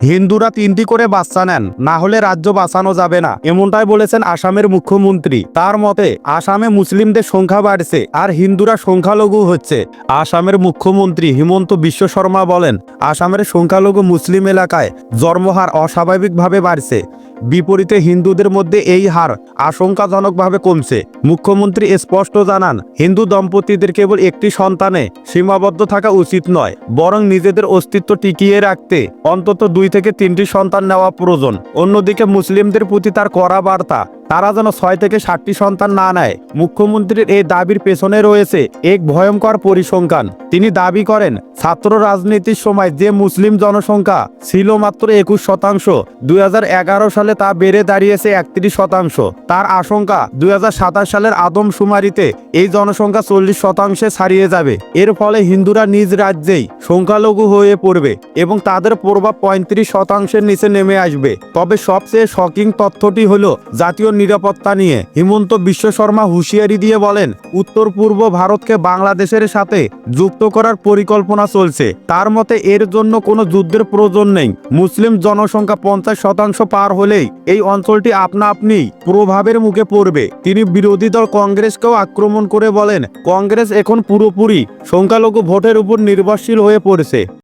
হিন্দুরা তিনটি করে বাচ্চা নেন, না হলে রাজ্য বাঁচানো যাবে না। এমনটাই বলেছেন আসামের মুখ্যমন্ত্রী। তার মতে, আসামে মুসলিমদের সংখ্যা বাড়ছে আর হিন্দুরা সংখ্যালঘু হচ্ছে। আসামের মুখ্যমন্ত্রী হিমন্ত বিশ্ব শর্মা বলেন, আসামের সংখ্যালঘু মুসলিম এলাকায় জন্মহার অস্বাভাবিকভাবে বাড়ছে। বিপরীতে হিন্দুদের মধ্যে এই হার আশঙ্কাজনকভাবে কমছে। মুখ্যমন্ত্রী স্পষ্ট জানান, হিন্দু দম্পতিদের কেবল একটি সন্তানে সীমাবদ্ধ থাকা উচিত নয়, বরং নিজেদের অস্তিত্ব টিকিয়ে রাখতে অন্তত দুই থেকে তিনটি সন্তান নেওয়া প্রয়োজন। অন্যদিকে মুসলিমদের প্রতি তার করা বার্তা তারা যেন ছয় থেকে ষাটটি সন্তান না নেয়। মুখ্যমন্ত্রীর এই দাবির পেছনে রয়েছে এক ভয়ঙ্কর পরিসংখ্যান। তিনি দাবি করেন, ছাত্র রাজনীতির সময় যে মুসলিম জনসংখ্যা ছিল মাত্র একুশ শতাংশ, দুই সালে তা বেড়ে দাঁড়িয়েছে একত্রিশ শতাংশ। তার আশঙ্কা দু হাজার সাতাশ সালের আদমশুমারিতে এই জনসংখ্যা চল্লিশ শতাংশে ছাড়িয়ে যাবে। এর ফলে হিন্দুরা নিজ রাজ্যেই সংখ্যালঘু হয়ে পড়বে এবং তাদের প্রভাব পঁয়ত্রিশ শতাংশের নিচে নেমে আসবে। তবে সবচেয়ে শকিং তথ্যটি হলো, জাতীয় নিরাপত্তা নিয়ে। হিমন্ত বিশ্ব শর্মা হুঁশিয়ারি দিয়ে বলেন উত্তর পূর্ব ভারতকে বাংলাদেশের সাথে যুক্ত করার পরিকল্পনা চলছে। তার মতে এর জন্য কোনো যুদ্ধের প্রয়োজন নেই। মুসলিম জনসংখ্যা পঞ্চাশ শতাংশ পার হলেই এই অঞ্চলটি আপনা আপনি প্রভাবের মুখে পড়বে। তিনি বিরোধী দল কংগ্রেসকেও আক্রমণ করে বলেন, কংগ্রেস এখন পুরোপুরি সংখ্যালঘু ভোটের উপর নির্ভরশীল হয়ে পড়েছে।